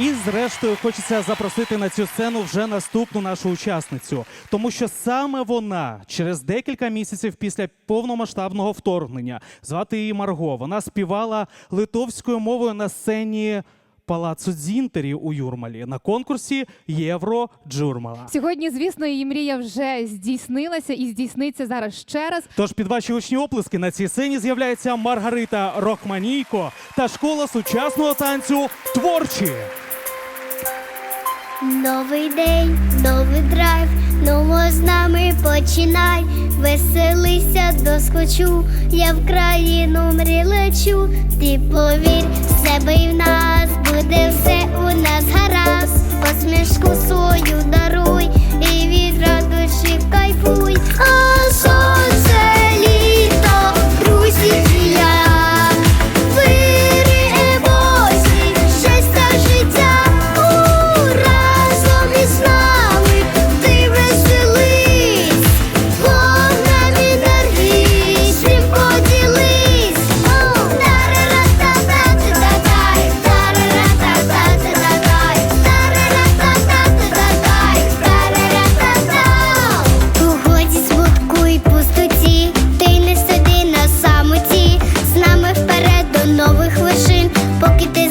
І зрештою хочеться запросити на цю сцену вже наступну нашу учасницю, тому що саме вона через декілька місяців після повномасштабного вторгнення звати її Марго. Вона співала литовською мовою на сцені. Палацу Дзінтері у Юрмалі на конкурсі Євро Джурмала. Сьогодні, звісно, її мрія вже здійснилася і здійсниться зараз ще раз. Тож під ваші гучні оплески на цій сцені з'являється Маргарита Рохманійко та школа сучасного танцю творчі. Новий день, новий драйв, ново з нами починай. Веселися доскочу, я в країну мрі лечу. Ти повір, в себе і в нас буде все у нас que te